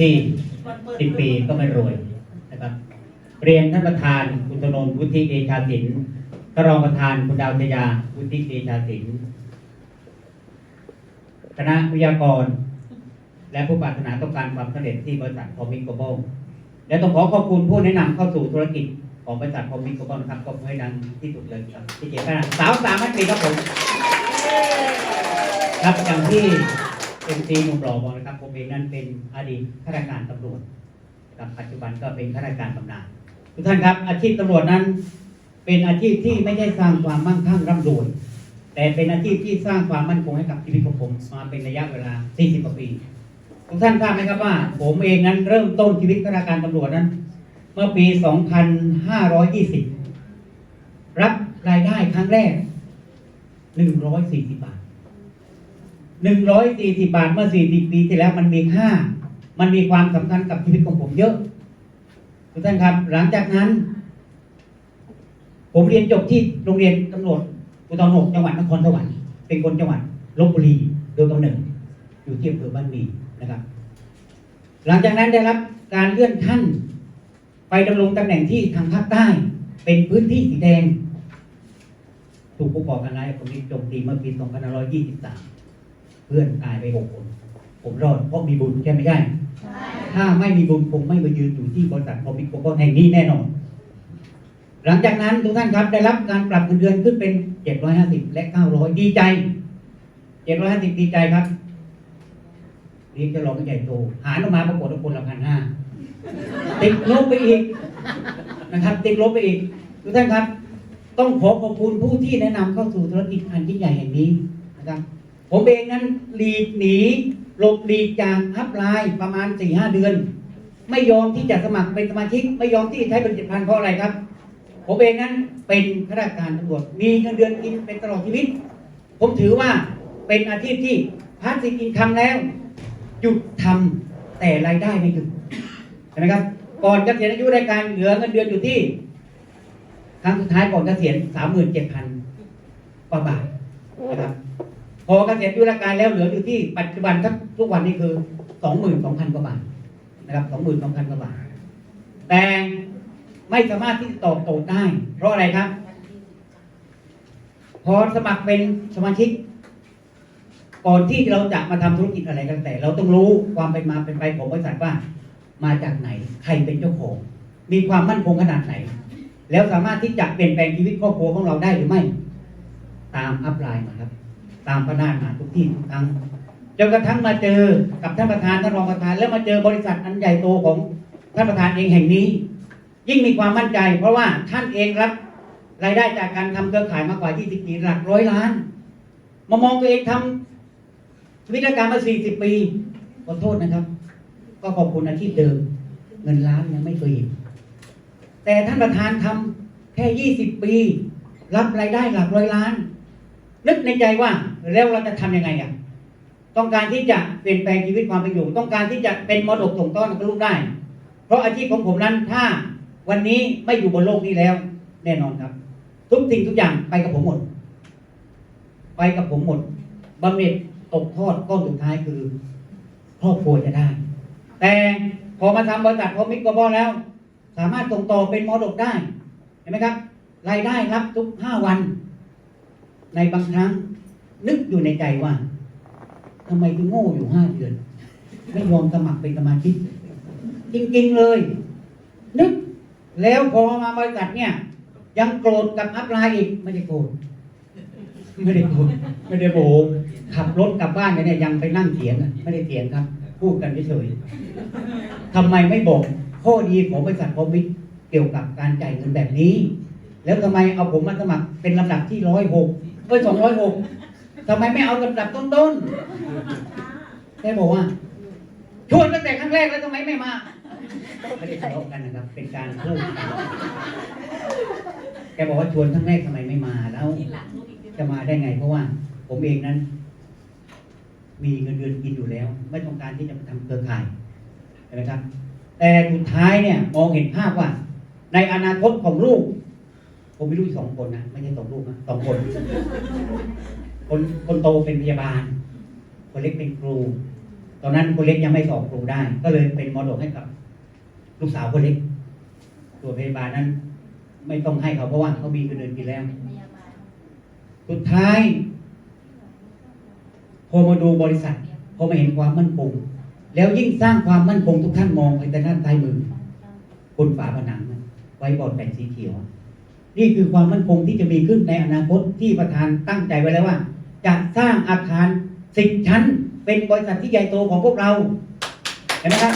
ที่สิบปีก็ไม่รวยนะครับ เรียนท่านประธานคุณธนนท์วุฒิเดชาศิลป์ท่านรองประธานคุณดาวชยาวุฒิเดชาศิลป์คณะวิทยากร และผู้ปรารถนาต้องการความสำเร็จที่บริษัทพอมิโกโบและต้องขอขอบคุณผู้แนะนำเข้าสู่ธุรกิจของบริษัทพอมิโกบนะครับก็ให้ดังที่สุดเลยครับที่เกียรติสาวสามพันปีครับผมครับอย่างที่ เป็นตีหนุ่มหล่อบอกนะครับ ผมเองนั้นเป็นอดีตข้าราชการตำรวจครับปัจจุบันก็เป็นข้าราชการบำนาญทุกท่านครับ อาชีพตำรวจนั้น เป็นอาชีพที่ไม่ได้สร้างความมั่งคั่งร่ำรวยแต่เป็นอาชีพที่สร้างความมั่นคงให้กับชีวิตของผมมาเป็นระยะเวลา 40 กว่าปีทุกท่านทราบไหมครับว่า ผมเองนั้นเริ่มต้นชีวิตข้าราชการตำรวจนั้น เมื่อปี 2520 รับรายได้ครั้งแรก 140 บาท 140บาทเมื่อ40ปีที่แล้วมันมีค่า มันมีความสำคัญกับชีวิตของผมเยอะทุกท่านครับ หลังจากนั้น ผมเรียนจบที่โรงเรียนตำรวจภูธรหกจังหวัดนครสวรรค์เป็นคนจังหวัดลบบุรีโดยกำเนิดอยู่ที่อำเภอบ้านมีนะครับ หลังจากนั้นได้รับการเลื่อนขั้น ไปดำรงตำแหน่งที่ทางภาคใต้ เป็นพื้นที่สีแดง ถูกผู้ก่อการร้ายคอมมิวนิสต์โจมตีเมื่อปี 2523 เพื่อนตายไปหกคน ผมรอดเพราะมีบุญใช่ไหมใช่ถ้าไม่มีบุญผมไม่มายืนอยู่ที่บริษัทคอมมิวนิสต์โกลบอลแห่งนี้แน่นอน หลังจากนั้นทุกท่านครับได้รับการปรับเงินเดือนขึ้นเป็น 750 และ 900 ดีใจ 750 ดีใจครับเรียกจะลองกันใหญ่โต หารออกมาปรากฏว่าคนละพันห้าติดลบไปอีกนะครับ ติดลบไปอีกทุกท่านครับ ต้องขอขอบคุณผู้ที่แนะนำเข้าสู่ธุรกิจอันยิ่งใหญ่แห่งนี้นะครับ ผมเองนั้นหลีกหนีหลบหลีกจากอัพไลน์ประมาณ4ี่ห้าเดือน ไม่ยอมที่จะสมัครเป็นสมาชิก ไม่ยอมที่จะใช้ผลิตภัณฑ์เพราะอะไรครับ ผมเองนั้นเป็นข้าราชการตำรวจมีเงินเดือนกินเป็นตลอดชีวิต ผมถือว่าเป็นอาชีพที่พาสซีฟอินคัมแล้วหยุดทำแต่รายได้ไม่หยุดเห็นไหมครับ ก่อนเกษียณอายุราชการเหลือเงินเดือนอยู่ที่ครั้งสุดท้ายก่อนเกษียณสามหมื่นเจ็ดพันกว่าบาทนะครับ พอเกษียณอายุราชการแล้วเหลืออยู่ที่ปัจจุบันทุกวันนี้คือสองหมื่นสองพันกว่าบาทนะครับสองหมื่นสองพันกว่าบาท แต่ไม่สามารถที่จะตอบโจทย์ได้ เพราะอะไรครับ พอสมัครเป็นสมาชิก ก่อนที่เราจะมาทำธุรกิจอะไรกันแต่ เราต้องรู้ความเป็นมาเป็นไปของบริษัทว่า มาจากไหน ใครเป็นเจ้าของ มีความมั่นคงขนาดไหน แล้วสามารถที่จะเปลี่ยนแปลงชีวิตครอบครัวของเราได้หรือไม่ ตามอัพไลน์มาครับ ตามพนามาทุกที่ทุกครั้งจนกระทั่งมาเจอกับท่านประธานท่านรองประธาน แล้วมาเจอบริษัทอันใหญ่โตของท่านประธานเองแห่งนี้ ยิ่งมีความมั่นใจ เพราะว่าท่านเองรับรายได้จากการทำเครือข่ายมากกว่า 20 ปีหลักร้อยล้าน มามองตัวเองทำวิทยาการมา 40 ปีขอโทษนะครับ ก็ขอบคุณอาชีพเดิม เงินล้านยังไม่เคยเห็นแต่ท่านประธานทำแค่ 20 ปี รับรายได้หลักร้อยล้าน นึกในใจว่าแล้วเราจะทำยังไงอะต้องการที่จะเปลี่ยนแปลงชีวิตความเป็นอยู่ ต้องการที่จะเป็นมรดกส่งต่อกับลูกได้ เพราะอาชีพของผมนั้นถ้าวันนี้ไม่อยู่บนโลกนี้แล้ว แน่นอนครับ ทุกสิ่งทุกอย่างไปกับผมหมด ไปกับผมหมดบำเหน็จตกทอดก้อนสุดท้ายคือครอบครัวจะได้ แต่พอมาทำบริษัทพอมิกกบอแล้ว สามารถส่งต่อเป็นมรดกได้เห็นไหมครับรายได้รับทุกห้าวัน ในบางครั้ง นึกอยู่ในใจว่าทำไมถึงโง่อยู่ห้าเดือน ไม่ยอมสมัครเป็นสมาชิกจริง ๆเลย นึก แล้วพอมาบริษัทเนี่ย ยังโกรธกับอัพไลน์อีกไม่ได้โกรธไม่ได้โกรธไม่ได้โมโหขับรถกลับบ้านเนี่ยยังไปนั่งเถียงไม่ได้เถียงครับ พูดกันเฉยๆทำไมไม่บอกข้อดีของบริษัทพอมิตเกี่ยวกับการจ่ายเงินแบบนี้ แล้วทำไมเอาผมมาสมัครเป็นลำดับที่ร้อยหก เอ้ยสองร้อยหกทำไมไม่เอาลำดับต้นๆแกบอกว่า ชวนตั้งแต่ครั้งแรกแล้วทำไมไม่มาไม่ได้ทะเลาะกันนะครับ เป็นการพูดกันแกบอกว่าชวนครั้งแรกทำไมไม่มาแล้ว จะมาได้ไง เพราะว่า ผมเองนั้น มีเงินเดือนกินอยู่แล้ว ไม่ต้องการที่จะมาทำเครือข่ายเห็นไหมครับ แต่สุดท้ายเนี่ย มองเห็นภาพว่า ในอนาคตของลูก ผมไมีลูกสองคนนะไม่ใช่สองลูกนะสองคน คนคนโตเป็นพยาบาล คนเล็กเป็นครู ตอนนั้นคนเล็กยังไม่สอบครูได้ ก็เลยเป็นมรดกให้กับ ลูกสาวคนเล็กตัวพยาบาลนั้น ไม่ต้องให้เขาเพราะว่าเขามีเงินเดือนกินแล้ว สุดท้าย พอมาดูบริษัทพอมาเห็นความมั่นคงแล้วยิ่งสร้างความมั่นคงทุกท่านมองไปแต่ด้านซ้ายมือบนฝาผนังไว้บอร์ดแผ่นสีเขียว นี่คือความมั่นคงที่จะมีขึ้นในอนาคตที่ประธานตั้งใจไว้แล้วว่า จะสร้างอาคารสิบชั้น เป็นบริษัทที่ใหญ่โตของพวกเรา เห็นไหมครับ